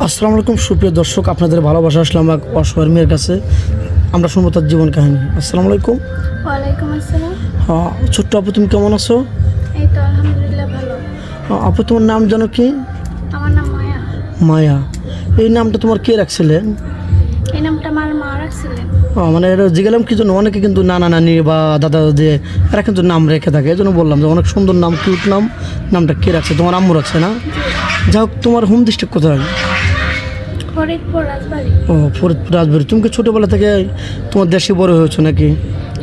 আসসালামু আলাইকুম সুপ্রিয় দর্শক আপনাদের ভালোবাসা আসলাম এক অসহায় মেয়ের কাছে। আমরা শুনব তার জীবন কাহিনী। আসসালামু আলাইকুম। হ্যাঁ, ছোট্ট আপু তুমি কেমন আছো? এই তো আলহামদুলিল্লাহ ভালো। হ্যাঁ, আপু তোমার নাম জানো কি? আমার নাম মায়া। এই নামটা তোমার কে রাখছিলেন এই নামটা আমার মা রাখছিলেন। হ্যাঁ, মানে এটা জিজ্ঞালাম কি জন্য? অনেকে কিন্তু নানা নানি বা দাদা দাদি এরা কিন্তু নাম রেখে থাকে। এই জন্য বললাম যে অনেক সুন্দর নাম কিউট নাম। নামটা কে রাখছে? তোমার আম্মু রাখছে না? যাই হোক তোমার হোম ডিস্ট্রিক্ট কোথায়? ফরিদপুর রাজবাড়ি। ও ফরিদপুর রাজবাড়ি। তুমি কি ছোটোবেলা থেকে তোমার দেশে বড় হয়েছো নাকি?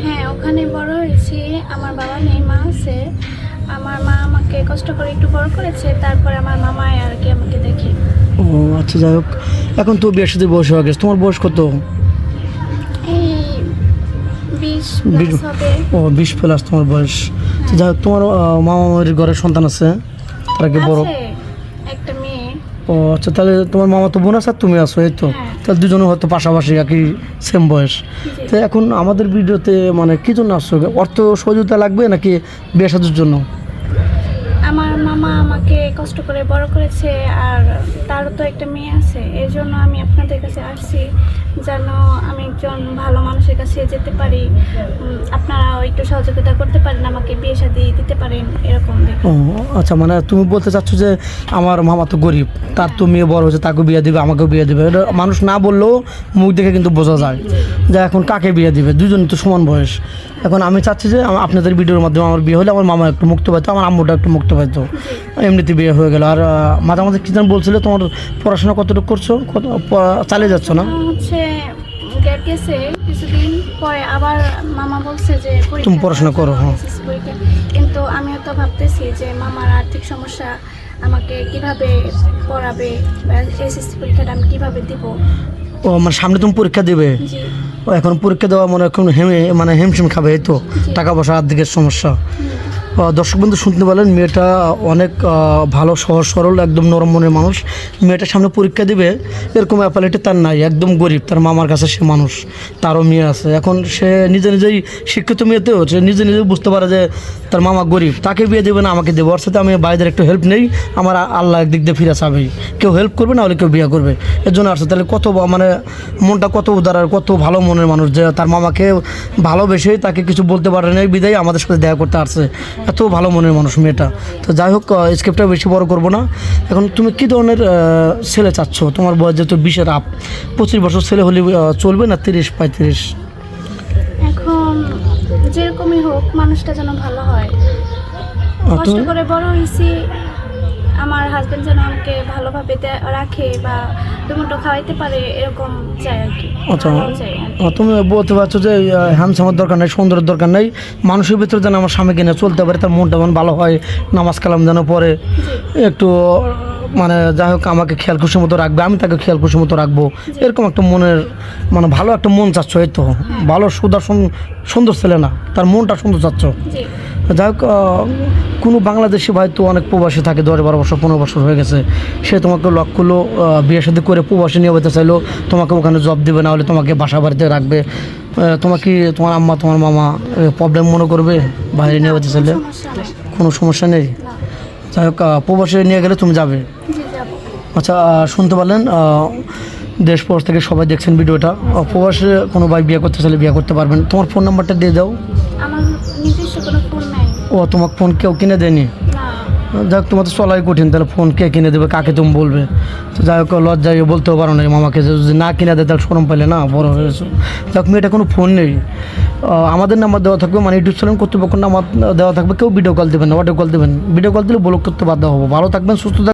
হ্যাঁ ওখানে বড় হয়েছি। আমার বাবা নেই মা আছে। আমার মা আমাকে কষ্ট করে একটু বড় করেছে। তারপরে আমার মামাই আর কি আমাকে দেখে। ও আচ্ছা যাই হোক। এখন তো বিয়ের সাথে বয়স হয়ে গেছে। তোমার বয়স কত? ও বিশ প্লাস তোমার বয়স। যাই হোক তোমার মামা মামির ঘরে সন্তান আছে। তারা কি বড়। ও আচ্ছা তাহলে তোমার মামা তো বোন আছে আর তুমি আছো এই তো হ্যাঁ। তাহলে দুজনে হয়তো পাশাপাশি একই সেম বয়স। তো এখন আমাদের ভিডিওতে মানে কী জন্য আসছো অর্থ সহযোগিতা লাগবে নাকি বিয়ে সাজুর জন্য মামা আমাকে কষ্ট করে বড় করেছে আর তারও তো একটা মেয়ে আছে। এর জন্য আমি আপনাদের কাছে আসছি যেন আমি একজন ভালো মানুষের কাছে যেতে পারি। আপনারাও একটু সহযোগিতা করতে পারেন, আমাকে বিয়ে শাদি দিতে পারেন, এরকম ও আচ্ছা মানে তুমি বলতে চাচ্ছ যে আমার মামা তো গরিব, তার তো মেয়ে বড় হচ্ছে তাকে বিয়ে দিবে, আমাকেও বিয়ে দিবে। মানুষ না বললেও মুখ দেখে কিন্তু বোঝা যায় যে এখন কাকে বিয়ে দিবে। দুজন তো সমান বয়স। এখন আমি চাচ্ছি যে আপনাদের ভিডিওর মাধ্যমে আমার বিয়ে হলে আমার মামা একটু মুক্ত পাইতো, আমার আম্মুটা একটু মুক্ত পাইতো। এমনিতে বিয়ে হয়ে গেল। আর মাঝে মাঝে কী যেন বলছিলে তোমার পড়াশোনা কতটুকু করছ? কত চালিয়ে যাচ্ছ না? হচ্ছে গ্যাপ গেছে কিছুদিন পরে আবার মামা বলছে যে তুমি পড়াশোনা করো, হ্যাঁ। কিন্তু আমিও তো ভাবতেছি যে মামার আর্থিক সমস্যা আমাকে কীভাবে পড়াবে এসএসসি পরীক্ষাটা আমি কীভাবে দিব? ও মানে সামনে তুমি পরীক্ষা দেবে? ও এখন পরীক্ষা দেওয়া মনে এখন হেমে মানে হেমসেম খাবে এই তো। টাকা পয়সা আর্থিকের সমস্যা। দর্শক বন্ধু শুনতে পারলেন মেয়েটা অনেক ভালো, সহজ, সরল, একদম নরম মনের মানুষ। মেয়েটার সামনে পরীক্ষা দিবে, এরকম অ্যাপালিটি তার নাই, একদম গরিব, তার মামার কাছে সে মানুষ, তারও মেয়ে আছে। এখন সে নিজে নিজেই শিক্ষিত মেয়েতেও, সে নিজে নিজে বুঝতে পারে যে তার মামা গরিব, তাকে বিয়ে দেবে না, আমাকে দেবে। ওর সাথে আমি বাইরের একটু হেল্প নেই, আমার আল্লাহ একদিক দিয়ে ফিরে চাবেই। কেউ হেল্প করবে না হলে কেউ বিয়ে করবে। এর জন্য আসছে, তাহলে কত মানে মনটা কত উদার আর কত ভালো মনের মানুষ যে তার মামাকে ভালোবেসেই তাকে কিছু বলতে পারে না বিদায় আমাদের সাথে দেখা করতে আসছে। এত ভালো মনের মানুষ মেয়েটা। তো যাই হোক স্ক্রিপ্টটা বেশি বড় করব না। এখন তুমি কী ধরনের ছেলে চাচ্ছ? তোমার বয়স যেহেতু বিশের আপ পঁচিশ বছর ছেলে হলে চলবে না তিরিশ পঁয়ত্রিশ? এখন যেরকমই হোক মানুষটা যেন ভালো হয়। কষ্ট করে বড় হয়েছি আমার হাজবেন্ড যেন আমাকে ভালোভাবে রাখে বা দুমুটো খাওয়াইতে পারে এরকম চাই আর কি। আচ্ছা ভালো তুমি বলতে পারছ যে হ্যান্ডসামের দরকার নেই সুন্দরের দরকার নেই মানুষের ভিতরে যেন আমার স্বামীকে নিয়ে চলতে পারে তার মনটা যেন ভালো হয় নামাজ কালাম যেন পড়ে একটু মানে যাই হোক আমাকে খেয়াল খুশি মতো রাখবে আমি তাকে খেয়াল খুশি মতো রাখব। এরকম একটা মনের মানে ভালো একটা মন চাচ্ছ এই তো। ভালো সুদা সুন- সুন্দর ছেলে না তার মনটা সুন্দর চাচ্ছ। যাই হোক কোনো বাংলাদেশি ভাই তো অনেক প্রবাসী থাকে দশ বারো বছর পনেরো বছর হয়ে গেছে। সে তোমাকে লক করল আহ, বিয়ে সাথে করে প্রবাসী নিয়ে যেতে চাইলো তোমাকে ওখানে জব দেবে না হলে তোমাকে বাসা বাড়িতে রাখবে। আহ, তোমার আম্মা তোমার মামা প্রবলেম মনে করবে? বাইরে নিয়ে যেতে চাইলে? কোনো সমস্যা নেই? যাই হোক প্রবাসী নিয়ে গেলে তুমি যাবে। আচ্ছা শুনতে পারলেন দেশ পর থেকে সবাই দেখছেন ভিডিওটা। প্রবাসে কোনো ভাই বিয়ে করতে চাইলে বিয়ে করতে পারবেন। তোমার ফোন নাম্বারটা দিয়ে দাও। আমার ও তোমাকে ফোন কেউ কিনে দেয়নি? যাই যাক তোমার তো চলাই কঠিন তাহলে ফোন কে কিনে দেবে কাকে তুমি বলবে? তো যাই হোক লজ্জায় বলতেও পারো না মামাকে যে যদি না কিনে দেয় তাহলে সরম পাইলে না বড় হয়েছে যাক মেয়েটা কোনো ফোন নেই। আমাদের নাম্বার দেওয়া থাকবে মানে ইউটিউব চ্যানেল কর্তৃপক্ষ নাম্বার দেওয়া থাকবে কেউ ভিডিও কল দেবেন না অডিও কল দেবেন। ভিডিও কল দিলে ব্লক করতে বাধ্য হব। ভালো থাকবেন সুস্থ থাকবেন।